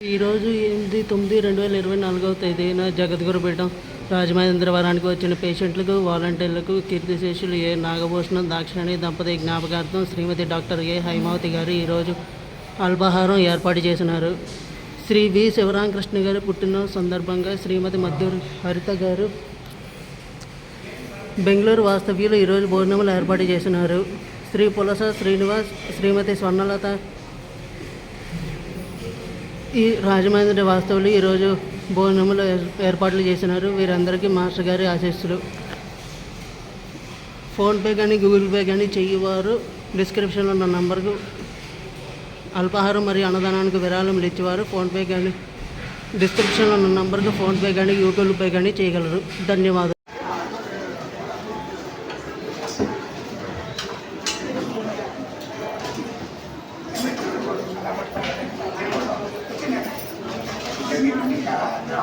ఈరోజు ఎనిమిది తొమ్మిది రెండు వేల ఇరవై నాలుగవ తేదీన జగద్గురుపీఠం రాజమహేంద్రవరానికి వచ్చిన పేషెంట్లకు వాలంటీర్లకు కీర్తిశేషులు ఏ నాగభూషణం దాక్షిణి దంపతి జ్ఞాపకార్థం శ్రీమతి డాక్టర్ ఏ హైమావతి గారు ఈరోజు అల్పాహారం ఏర్పాటు చేసినారు. శ్రీ వి శివరామకృష్ణ గారు పుట్టిన సందర్భంగా శ్రీమతి మధ్యూర్ హరిత గారు బెంగళూరు వాస్తవ్యులు ఈరోజు భోజనములు ఏర్పాటు చేసినారు. శ్రీ పులస శ్రీనివాస్ శ్రీమతి స్వర్ణలత ఈ రాజమహేంద్ర వాస్తవులు ఈరోజు భోజనములు ఏర్- ఏర్పాట్లు చేసినారు. వీరందరికీ మాస్టర్ గారి ఆశీస్సులు. ఫోన్పే కానీ గూగుల్ పే కానీ చెయ్యవారు డిస్క్రిప్షన్లో ఉన్న నంబర్కు అల్పాహారం మరియు అన్నదానానికి విరాళములు ఇచ్చేవారు. ఫోన్పే కానీ డిస్క్రిప్షన్లో ఉన్న నంబర్కు ఫోన్పే కానీ గూగుల్ పే కానీ చేయగలరు. ధన్యవాదాలు.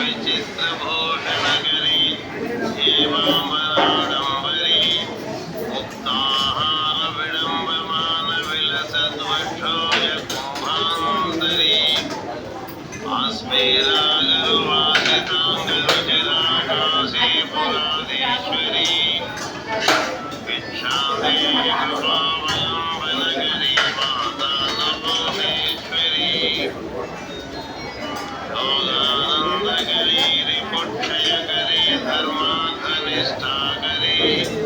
विचित्रभूषणगरी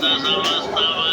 Солнце же восставало.